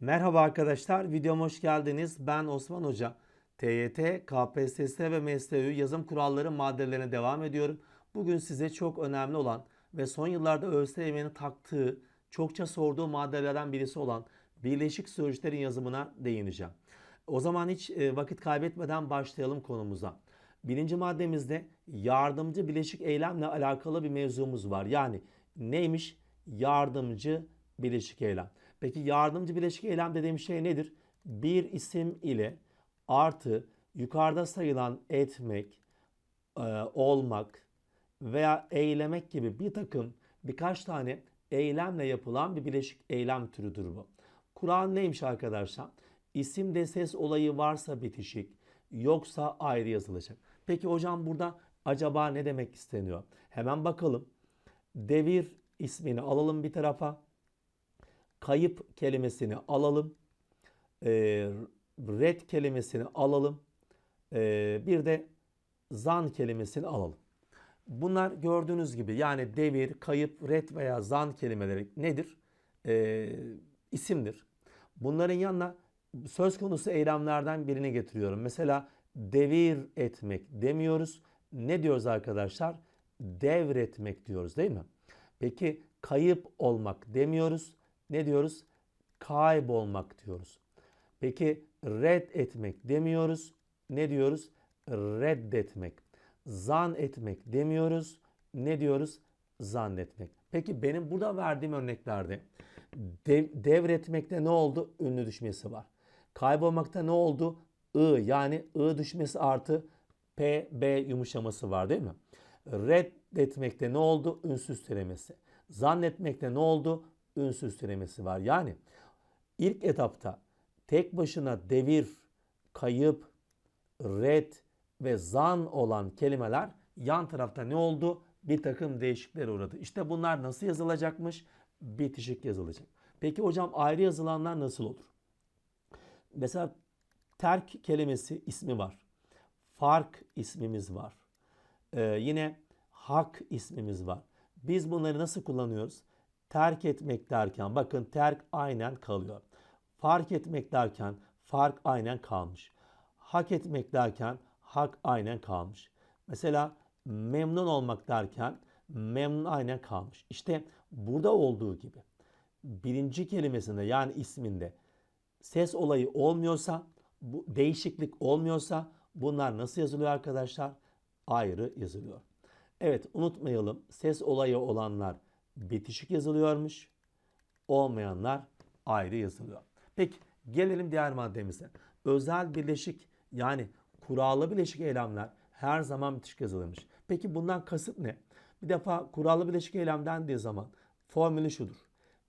Merhaba arkadaşlar, videoma hoş geldiniz. Ben Osman Hoca. TYT, KPSS ve MSU yazım kuralları maddelerine devam ediyorum. Bugün size çok önemli olan ve son yıllarda ÖSYM'nin taktığı, çokça sorduğu maddelerden birisi olan birleşik sözcüklerin yazımına değineceğim. O zaman hiç e, vakit kaybetmeden başlayalım konumuza. Birinci maddemizde yardımcı bileşik eylemle alakalı bir mevzumuz var. Yani neymiş? Yardımcı bileşik eylem. Peki yardımcı bileşik eylem dediğim şey nedir? Bir isim ile artı yukarıda sayılan etmek, e, olmak veya eylemek gibi bir takım birkaç tane eylemle yapılan bir bileşik eylem türüdür bu. Kur'an neymiş arkadaşlar? İsimde ses olayı varsa bitişik, yoksa ayrı yazılacak. Peki hocam burada acaba ne demek isteniyor? Hemen bakalım. Devir ismini alalım bir tarafa. Kayıp kelimesini alalım. Ee, red kelimesini alalım. Ee, bir de zan kelimesini alalım. Bunlar gördüğünüz gibi yani devir, kayıp, red veya zan kelimeleri nedir? Ee, isimdir. Bunların yanına söz konusu eylemlerden birini getiriyorum. Mesela devir etmek demiyoruz. Ne diyoruz arkadaşlar? Devretmek diyoruz değil mi? Peki kayıp olmak demiyoruz. Ne diyoruz? Kaybolmak diyoruz. Peki red etmek demiyoruz. Ne diyoruz? Reddetmek. Zan etmek demiyoruz. Ne diyoruz? Zannetmek. Peki benim burada verdiğim örneklerde dev, devretmekte ne oldu? Ünlü düşmesi var. Kaybolmakta ne oldu? I yani I düşmesi artı P, B yumuşaması var değil mi? Reddetmekte ne oldu? Ünsüz türemesi. Zannetmekte ne oldu? Ünsüz türemesi var. Yani ilk etapta tek başına devir, kayıp, red ve zan olan kelimeler yan tarafta ne oldu? Bir takım değişikliklere uğradı. İşte bunlar nasıl yazılacakmış? Bitişik yazılacak. Peki hocam ayrı yazılanlar nasıl olur? Mesela terk kelimesi ismi var. Fark ismimiz var. Ee, yine hak ismimiz var. Biz bunları nasıl kullanıyoruz? Terk etmek derken bakın terk aynen kalıyor. Fark etmek derken fark aynen kalmış. Hak etmek derken hak aynen kalmış. Mesela memnun olmak derken memnun aynen kalmış. İşte burada olduğu gibi birinci kelimesinde yani isminde ses olayı olmuyorsa, bu değişiklik olmuyorsa bunlar nasıl yazılıyor arkadaşlar? Ayrı yazılıyor. Evet unutmayalım ses olayı olanlar bitişik yazılıyormuş. Olmayanlar ayrı yazılıyor. Peki gelelim diğer maddemize. Özel birleşik yani kurallı birleşik eylemler her zaman bitişik yazılırmış. Peki bundan kasıt ne? Bir defa kurallı birleşik eylem dendiği zaman formülü şudur.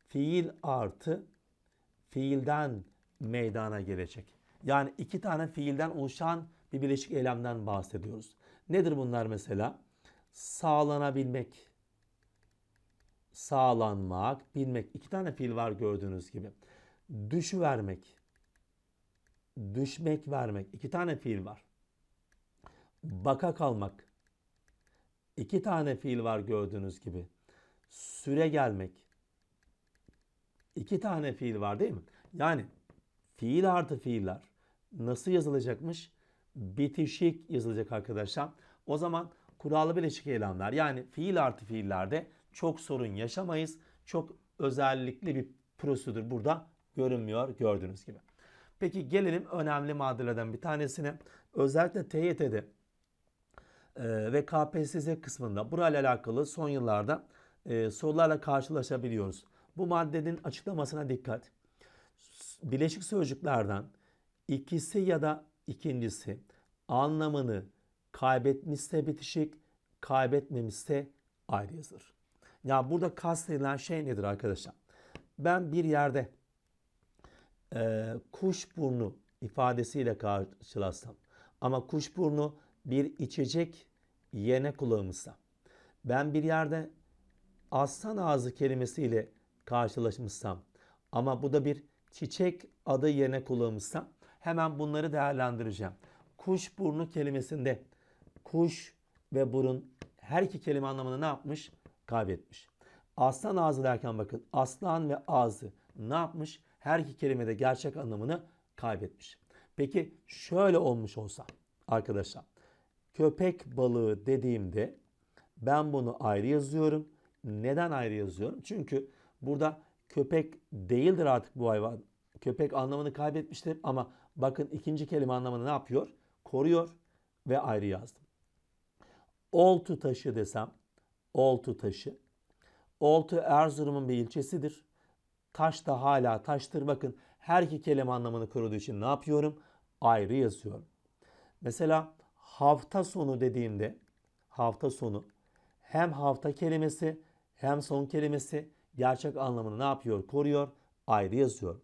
Fiil artı fiilden meydana gelecek. Yani iki tane fiilden oluşan bir bileşik eylemden bahsediyoruz. Nedir bunlar mesela? Sağlanabilmek, sağlanmak, bilmek. İki tane fiil var gördüğünüz gibi. Düşüvermek, düşmek, vermek. İki tane fiil var. Baka kalmak. İki tane fiil var gördüğünüz gibi. Süre gelmek. İki tane fiil var değil mi? Yani fiil artı fiiller nasıl yazılacakmış? Bitişik yazılacak arkadaşlar. O zaman kurallı bileşik eylemler yani fiil artı fiillerde çok sorun yaşamayız. Çok özellikli bir prosedür burada görünmüyor gördüğünüz gibi. Peki gelelim önemli maddelerden bir tanesine. Özellikle TYT'de e, ve KPSS kısmında burayla alakalı son yıllarda e, sorularla karşılaşabiliyoruz. Bu maddenin açıklamasına dikkat. Bileşik sözcüklerden ikisi ya da ikincisi anlamını kaybetmişse bitişik, kaybetmemişse ayrı yazılır. Ya burada kastedilen şey nedir arkadaşlar? Ben bir yerde e, kuş burnu ifadesiyle karşılaşsam ama kuş burnu bir içecek yerine kullanılmışsa ben bir yerde aslan ağzı kelimesiyle karşılaşmışsam ama bu da bir çiçek adı yerine kullanılmışsa hemen bunları değerlendireceğim. Kuş burnu kelimesinde kuş ve burun her iki kelime anlamını ne yapmış? Kaybetmiş. Aslan ağzı derken bakın aslan ve ağzı ne yapmış? her iki kelime de gerçek anlamını kaybetmiş. Peki şöyle olmuş olsa arkadaşlar köpek balığı dediğimde ben bunu ayrı yazıyorum. Neden ayrı yazıyorum? Çünkü burada köpek değildir artık bu hayvan. Köpek anlamını kaybetmiştir ama bakın ikinci kelime anlamını ne yapıyor? Koruyor ve ayrı yazdım. Oltu taşı desem, oltu taşı. Oltu Erzurum'un bir ilçesidir. Taş da hala taştır. Bakın her iki kelime anlamını koruduğu için ne yapıyorum? Ayrı yazıyorum. Mesela hafta sonu dediğimde hafta sonu hem hafta kelimesi hem son kelimesi gerçek anlamını ne yapıyor? Koruyor. Ayrı yazıyor.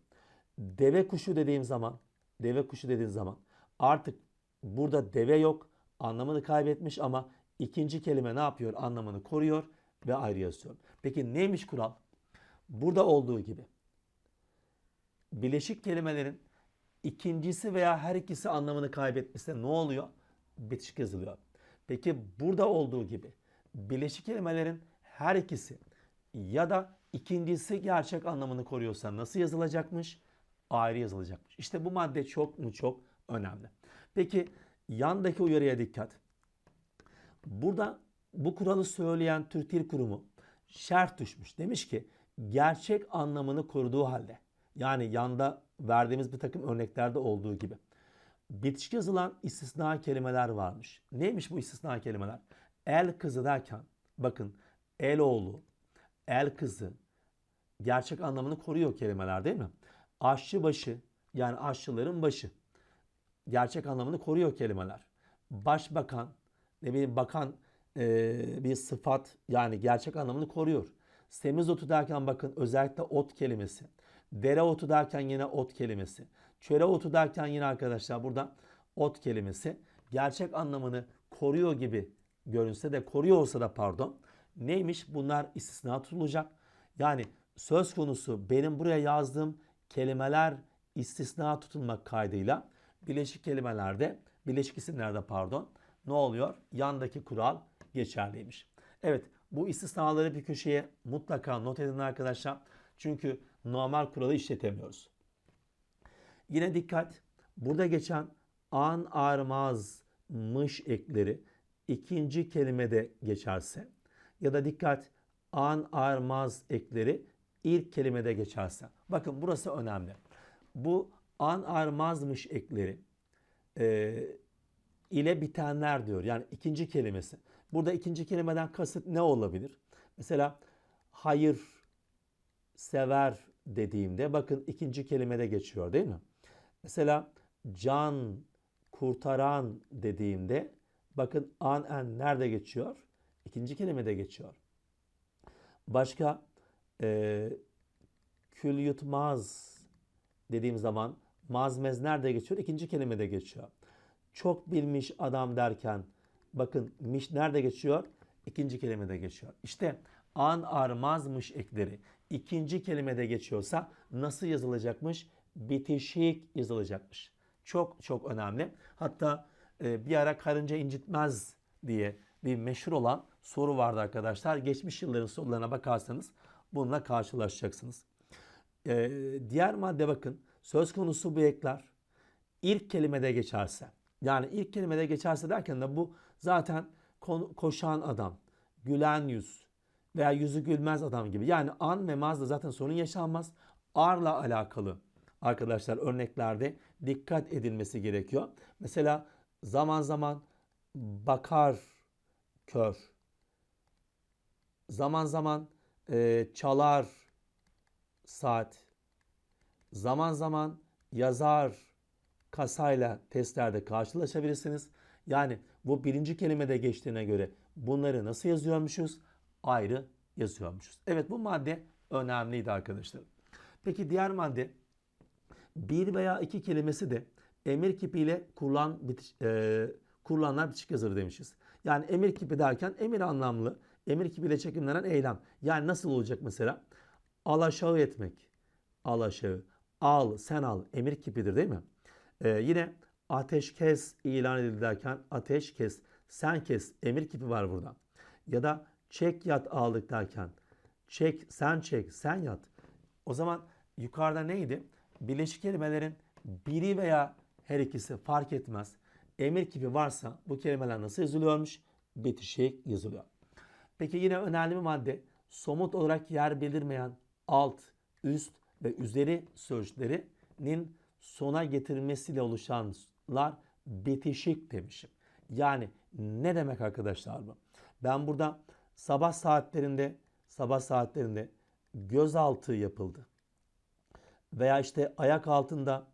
Deve kuşu dediğim zaman deve kuşu dediğim zaman artık burada deve yok. Anlamını kaybetmiş ama ikinci kelime ne yapıyor? Anlamını koruyor ve ayrı yazıyor. Peki neymiş kural? Burada olduğu gibi bileşik kelimelerin ikincisi veya her ikisi anlamını kaybetmişse ne oluyor? Bitişik yazılıyor. Peki burada olduğu gibi bileşik kelimelerin her ikisi ya da ikincisi gerçek anlamını koruyorsa nasıl yazılacakmış? Ayrı yazılacakmış. İşte bu madde çok mu çok önemli. Peki yandaki uyarıya dikkat. Burada bu kuralı söyleyen Türk Dil Kurumu şerh düşmüş. Demiş ki gerçek anlamını koruduğu halde yani yanda verdiğimiz bir takım örneklerde olduğu gibi bitişik yazılan istisna kelimeler varmış. Neymiş bu istisna kelimeler? El kızı derken bakın el oğlu, el kızı gerçek anlamını koruyor kelimeler değil mi? Aşçı başı yani aşçıların başı gerçek anlamını koruyor kelimeler. Başbakan ne bileyim bakan e, bir sıfat yani gerçek anlamını koruyor. Semizotu derken bakın özellikle ot kelimesi. Dereotu derken yine ot kelimesi. Çöreotu derken yine arkadaşlar burada ot kelimesi gerçek anlamını koruyor gibi görünse de koruyor olsa da pardon. Neymiş? Bunlar istisna tutulacak. Yani söz konusu benim buraya yazdığım kelimeler istisna tutulmak kaydıyla bileşik kelimelerde, bileşik isimlerde pardon ne oluyor? Yandaki kural geçerliymiş. Evet bu istisnaları bir köşeye mutlaka not edin arkadaşlar. Çünkü normal kuralı işletemiyoruz. Yine dikkat. Burada geçen an armaz ekleri ikinci kelimede geçerse ya da dikkat an armaz ekleri ilk kelimede geçerse. Bakın burası önemli. Bu an armazmış ekleri e, ile bitenler diyor. Yani ikinci kelimesi. Burada ikinci kelimeden kasıt ne olabilir? Mesela hayır, sever dediğimde bakın ikinci kelimede geçiyor değil mi? Mesela can, kurtaran dediğimde bakın an en nerede geçiyor? İkinci kelimede geçiyor. Başka e, kül yutmaz dediğim zaman mazmez nerede geçiyor? İkinci kelimede geçiyor. Çok bilmiş adam derken bakın miş nerede geçiyor? İkinci kelimede geçiyor. İşte an armazmış ekleri ikinci kelimede geçiyorsa nasıl yazılacakmış? Bitişik yazılacakmış. Çok çok önemli. Hatta e, bir ara karınca incitmez diye bir meşhur olan soru vardı arkadaşlar. Geçmiş yılların sorularına bakarsanız bununla karşılaşacaksınız. E, diğer madde bakın. Söz konusu bu ekler ilk kelimede geçerse yani ilk kelimede geçerse derken de bu zaten koşan adam, gülen yüz veya yüzü gülmez adam gibi. Yani an ve mazda zaten sorun yaşanmaz. Arla alakalı arkadaşlar örneklerde dikkat edilmesi gerekiyor. Mesela zaman zaman bakar kör. Zaman zaman e, çalar saat. Zaman zaman yazar kasayla testlerde karşılaşabilirsiniz. Yani bu birinci kelimede geçtiğine göre bunları nasıl yazıyormuşuz? Ayrı yazıyormuşuz. Evet bu madde önemliydi arkadaşlar. Peki diğer madde bir veya iki kelimesi de emir kipiyle kurulan bitiş, e, kurulanlar bitişik yazılır demişiz. Yani emir kipi derken emir anlamlı, emir kipiyle çekimlenen eylem. Yani nasıl olacak mesela? Alaşağı etmek. Alaşağı. Al, sen al. Emir kipidir değil mi? Ee, yine ateşkes ilan edildi derken ateş kes, sen kes emir kipi var burada. Ya da çek yat aldık derken çek, sen çek, sen yat. O zaman yukarıda neydi? Birleşik kelimelerin biri veya her ikisi fark etmez. Emir kipi varsa bu kelimeler nasıl yazılıyormuş? Bitişik yazılıyor. Peki yine önemli bir madde somut olarak yer belirmeyen alt, üst ve üzeri sözcüklerinin sona getirilmesiyle oluşanlar bitişik demişim. Yani ne demek arkadaşlar bu? Ben burada sabah saatlerinde sabah saatlerinde gözaltı yapıldı. Veya işte ayak altında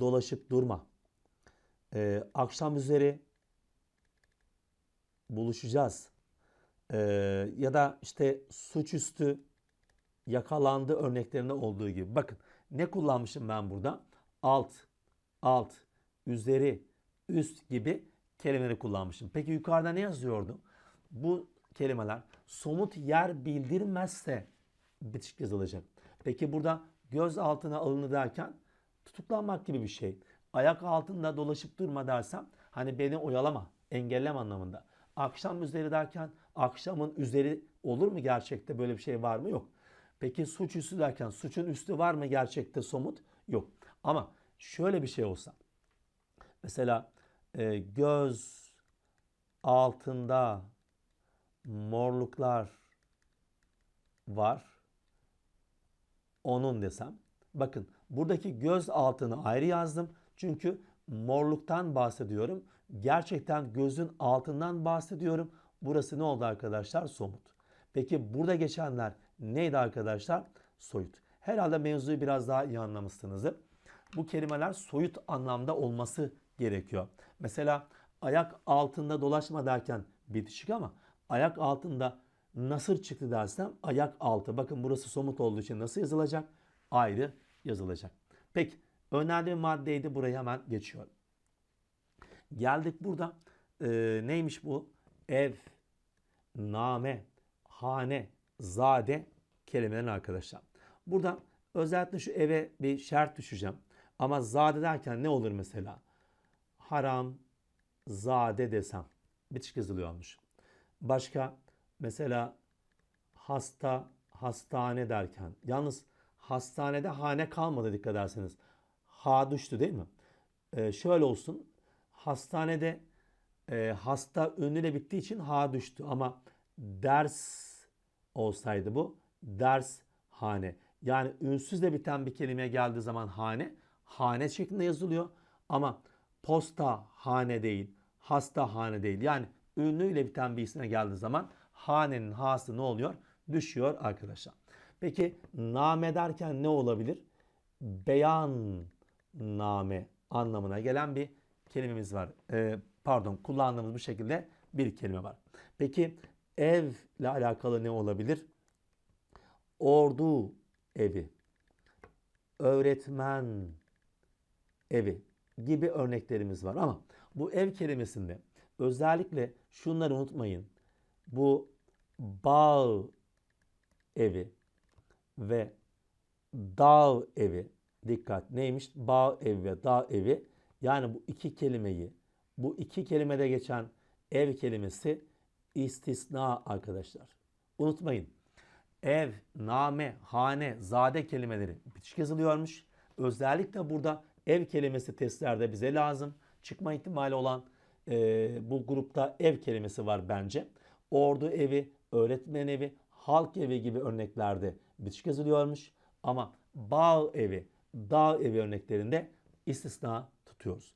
dolaşıp durma. Ee, akşam üzeri buluşacağız. Ee, ya da işte suçüstü yakalandı örneklerinde olduğu gibi. Bakın ne kullanmışım ben burada? Alt, alt, üzeri, üst gibi kelimeleri kullanmışım. Peki yukarıda ne yazıyordu? Bu kelimeler somut yer bildirmezse bitişik yazılacak. Peki burada göz altına alındı derken tutuklanmak gibi bir şey. Ayak altında dolaşıp durma dersem hani beni oyalama, engelleme anlamında. Akşam üzeri derken akşamın üzeri olur mu gerçekte böyle bir şey var mı? Yok. Peki suç üstü derken suçun üstü var mı gerçekte somut? Yok. Ama şöyle bir şey olsa. Mesela e, göz altında morluklar var. Onun desem. Bakın buradaki göz altını ayrı yazdım. Çünkü morluktan bahsediyorum. Gerçekten gözün altından bahsediyorum. Burası ne oldu arkadaşlar? Somut. Peki burada geçenler neydi arkadaşlar? Soyut. Herhalde mevzuyu biraz daha iyi anlamışsınızdır. Bu kelimeler soyut anlamda olması gerekiyor. Mesela ayak altında dolaşma derken bitişik ama ayak altında nasır çıktı dersem ayak altı. Bakın burası somut olduğu için nasıl yazılacak? Ayrı yazılacak. Peki önemli bir maddeydi. Buraya hemen geçiyorum. Geldik burada. Ee, neymiş bu? Ev, name, hane, zade kelimelerin arkadaşlar. Burada özellikle şu eve bir şart düşeceğim. Ama zade derken ne olur mesela? Haram, zade desem. Bitişik yazılıyormuş. Başka mesela hasta, hastane derken. Yalnız hastanede hane kalmadı dikkat ederseniz. Ha düştü değil mi? Ee, şöyle olsun. Hastanede e, hasta ünlüyle bittiği için ha düştü. Ama ders olsaydı bu ders hane. Yani ünsüzle biten bir kelimeye geldiği zaman hane, hane şeklinde yazılıyor. Ama posta hane değil, hasta hane değil. Yani ünlüyle biten bir isme geldiği zaman hanenin hası ne oluyor? Düşüyor arkadaşlar. Peki name derken ne olabilir? Beyan name anlamına gelen bir kelimemiz var. Ee, pardon kullandığımız bu şekilde bir kelime var. Peki evle alakalı ne olabilir? Ordu evi, öğretmen evi gibi örneklerimiz var ama bu ev kelimesinde özellikle şunları unutmayın. Bu bağ evi ve dağ evi dikkat neymiş? Bağ evi ve dağ evi yani bu iki kelimeyi bu iki kelimede geçen ev kelimesi istisna arkadaşlar. Unutmayın. Ev, name, hane, zade kelimeleri bitişik yazılıyormuş. Özellikle burada ev kelimesi testlerde bize lazım. Çıkma ihtimali olan e, bu grupta ev kelimesi var bence. Ordu evi, öğretmen evi, halk evi gibi örneklerde bitişik yazılıyormuş. Ama bağ evi, dağ evi örneklerinde istisna tutuyoruz.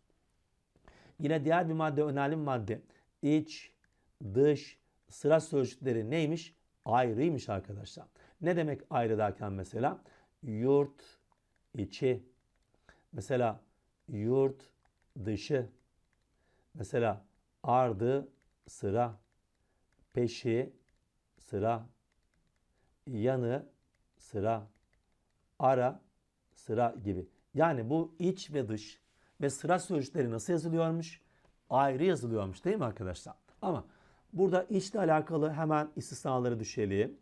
Yine diğer bir madde, önemli bir madde. İç, dış, sıra sözcükleri neymiş? Ayrıymış arkadaşlar. Ne demek ayrı derken mesela? Yurt içi. Mesela yurt dışı. Mesela ardı sıra. Peşi sıra. Yanı sıra. Ara sıra gibi. Yani bu iç ve dış ve sıra sözcükleri nasıl yazılıyormuş? Ayrı yazılıyormuş değil mi arkadaşlar? Ama burada içle alakalı hemen istisnaları düşelim.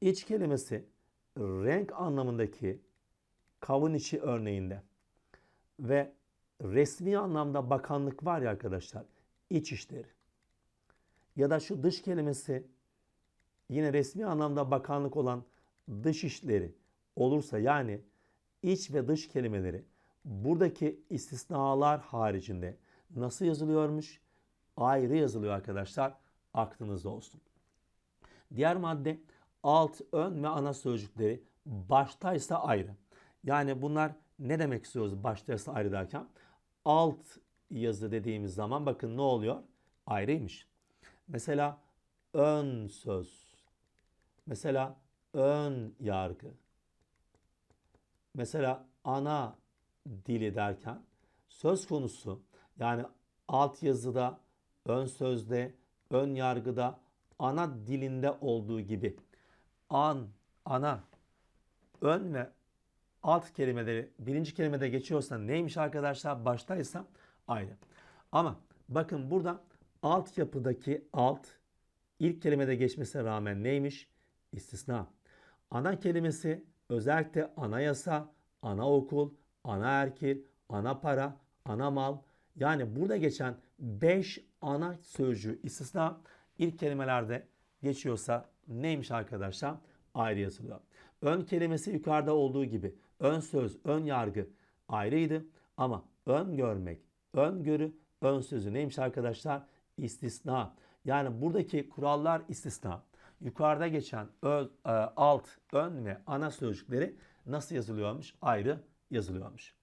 İç kelimesi renk anlamındaki kavun içi örneğinde ve resmi anlamda bakanlık var ya arkadaşlar iç işleri. Ya da şu dış kelimesi yine resmi anlamda bakanlık olan dış işleri olursa yani iç ve dış kelimeleri buradaki istisnalar haricinde nasıl yazılıyormuş? Ayrı yazılıyor arkadaşlar. Aklınızda olsun. Diğer madde alt, ön ve ana sözcükleri baştaysa ayrı. Yani bunlar ne demek istiyoruz baştaysa ayrı derken? Alt yazı dediğimiz zaman bakın ne oluyor? Ayrıymış. Mesela ön söz. Mesela ön yargı. Mesela ana dili derken söz konusu yani alt yazıda, ön sözde, ön yargıda, ana dilinde olduğu gibi an, ana, ön ve alt kelimeleri birinci kelimede geçiyorsa neymiş arkadaşlar? Baştaysa ayrı. Ama bakın burada alt yapıdaki alt ilk kelimede geçmesine rağmen neymiş? İstisna. Ana kelimesi özellikle anayasa, anaokul, anaerkil, ana para, ana mal yani burada geçen 5 ana sözcüğü istisna ilk kelimelerde geçiyorsa neymiş arkadaşlar? Ayrı yazılıyor. Ön kelimesi yukarıda olduğu gibi ön söz, ön yargı ayrıydı ama ön görmek, ön görü, ön sözü neymiş arkadaşlar? İstisna. Yani buradaki kurallar istisna. Yukarıda geçen ö, e, alt, ön ve ana sözcükleri nasıl yazılıyormuş? Ayrı yazılıyormuş.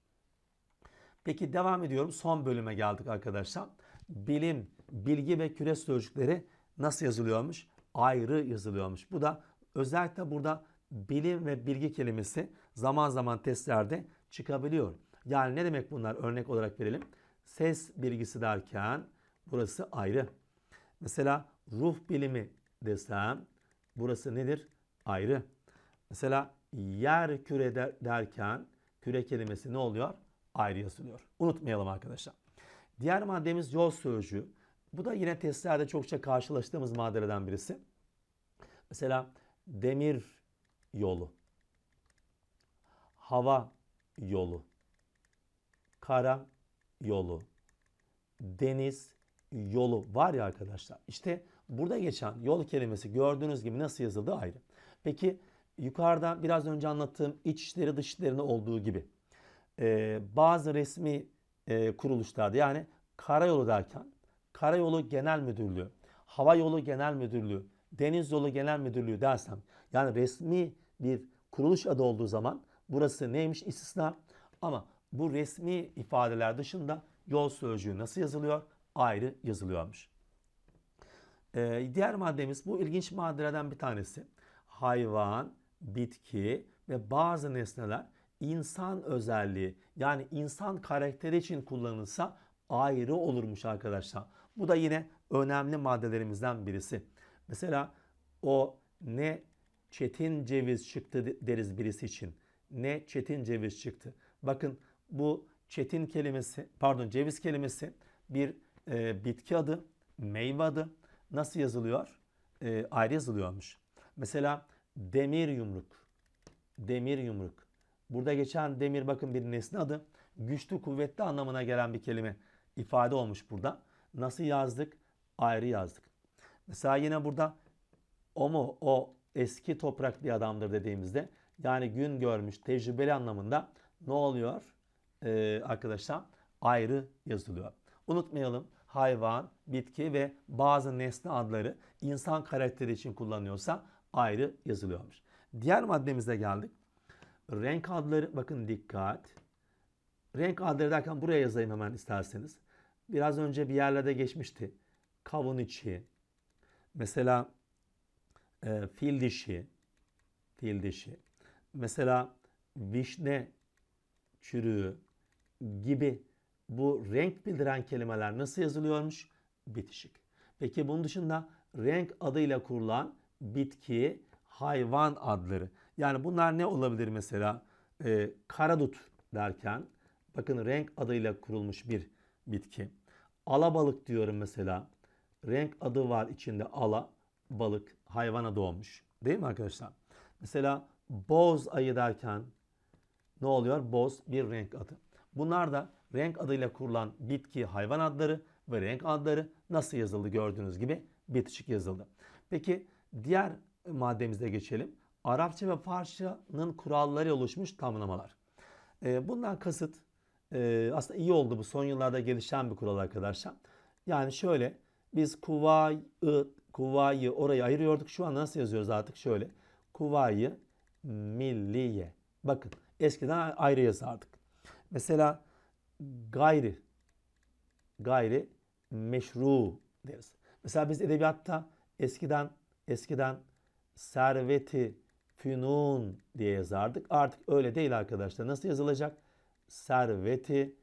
Peki devam ediyorum. Son bölüme geldik arkadaşlar. Bilim, bilgi ve küre sözcükleri nasıl yazılıyormuş? Ayrı yazılıyormuş. Bu da özellikle burada bilim ve bilgi kelimesi zaman zaman testlerde çıkabiliyor. Yani ne demek bunlar? Örnek olarak verelim. Ses bilgisi derken burası ayrı. Mesela ruh bilimi desem burası nedir? Ayrı. Mesela yer küre derken küre kelimesi ne oluyor? Ayrı yazılıyor. Unutmayalım arkadaşlar. Diğer maddemiz yol sözcüğü. Bu da yine testlerde çokça karşılaştığımız maddelerden birisi. Mesela demir yolu, hava yolu, kara yolu, deniz yolu var ya arkadaşlar. İşte burada geçen yol kelimesi gördüğünüz gibi nasıl yazıldığı ayrı. Peki yukarıda biraz önce anlattığım iç işleri olduğu gibi e, bazı resmi e, kuruluşlarda yani karayolu derken karayolu genel müdürlüğü, hava yolu genel müdürlüğü, deniz yolu genel müdürlüğü dersem yani resmi bir kuruluş adı olduğu zaman burası neymiş istisna ama bu resmi ifadeler dışında yol sözcüğü nasıl yazılıyor? Ayrı yazılıyormuş. Ee, diğer maddemiz bu ilginç maddelerden bir tanesi. Hayvan, bitki ve bazı nesneler insan özelliği yani insan karakteri için kullanılsa ayrı olurmuş arkadaşlar. Bu da yine önemli maddelerimizden birisi. Mesela o ne çetin ceviz çıktı deriz birisi için. Ne çetin ceviz çıktı. Bakın bu çetin kelimesi pardon ceviz kelimesi bir e, bitki adı, meyve adı. Nasıl yazılıyor? E, ayrı yazılıyormuş. Mesela demir yumruk. Demir yumruk. Burada geçen demir bakın bir nesne adı. Güçlü, kuvvetli anlamına gelen bir kelime ifade olmuş burada. Nasıl yazdık? Ayrı yazdık. Mesela yine burada o mu o eski toprak bir adamdır dediğimizde yani gün görmüş tecrübeli anlamında ne oluyor ee, arkadaşlar? Ayrı yazılıyor. Unutmayalım hayvan, bitki ve bazı nesne adları insan karakteri için kullanıyorsa ayrı yazılıyormuş. Diğer maddemize geldik. Renk adları bakın dikkat. Renk adları derken buraya yazayım hemen isterseniz. Biraz önce bir yerlerde geçmişti. Kavun içi. Mesela e, fil dişi. Fil dişi. Mesela vişne çürüğü gibi bu renk bildiren kelimeler nasıl yazılıyormuş? Bitişik. Peki bunun dışında renk adıyla kurulan bitki, hayvan adları. Yani bunlar ne olabilir mesela? Ee, karadut derken bakın renk adıyla kurulmuş bir bitki. Alabalık diyorum mesela. Renk adı var içinde ala, balık, hayvana doğmuş. Değil mi arkadaşlar? Mesela boz ayı derken ne oluyor? Boz bir renk adı. Bunlar da renk adıyla kurulan bitki, hayvan adları ve renk adları nasıl yazıldı gördüğünüz gibi bitişik yazıldı. Peki diğer maddemize geçelim. Arapça ve Farsçanın kuralları oluşmuş tamlamalar. E, bundan kasıt e, aslında iyi oldu bu son yıllarda gelişen bir kural arkadaşlar. Yani şöyle biz kuvayı, kuvayı orayı ayırıyorduk. Şu an nasıl yazıyoruz artık şöyle. Kuvayı milliye. Bakın eskiden ayrı yazardık. Mesela gayri gayri meşru deriz. Mesela biz edebiyatta eskiden eskiden serveti fünun diye yazardık. Artık öyle değil arkadaşlar. Nasıl yazılacak? Serveti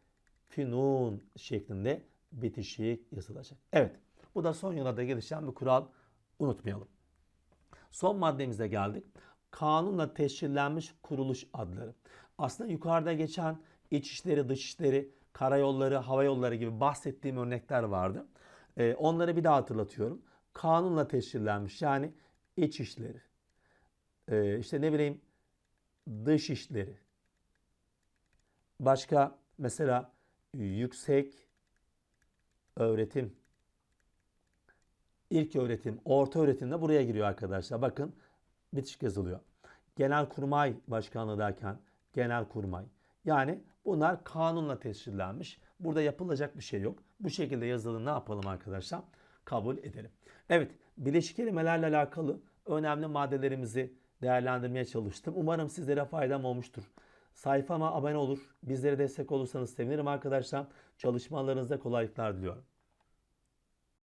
fünun şeklinde bitişik yazılacak. Evet. Bu da son yıllarda gelişen bir kural. Unutmayalım. Son maddemize geldik. Kanunla teşkillenmiş kuruluş adları. Aslında yukarıda geçen İçişleri, Dışişleri, Karayolları, Hava Yolları gibi bahsettiğim örnekler vardı. Ee, onları bir daha hatırlatıyorum. Kanunla teşkillenmiş yani İçişleri, ee, işte ne bileyim Dışişleri, başka mesela yüksek öğretim, ilk öğretim, orta öğretim de buraya giriyor arkadaşlar. Bakın bitişik yazılıyor. Genelkurmay Başkanlığı derken Genelkurmay. Yani bunlar kanunla tescillenmiş. Burada yapılacak bir şey yok. Bu şekilde yazılı ne yapalım arkadaşlar? Kabul edelim. Evet, bileşik kelimelerle alakalı önemli maddelerimizi değerlendirmeye çalıştım. Umarım sizlere faydam olmuştur. Sayfama abone olur, bizlere destek olursanız sevinirim arkadaşlar. Çalışmalarınızda kolaylıklar diliyorum.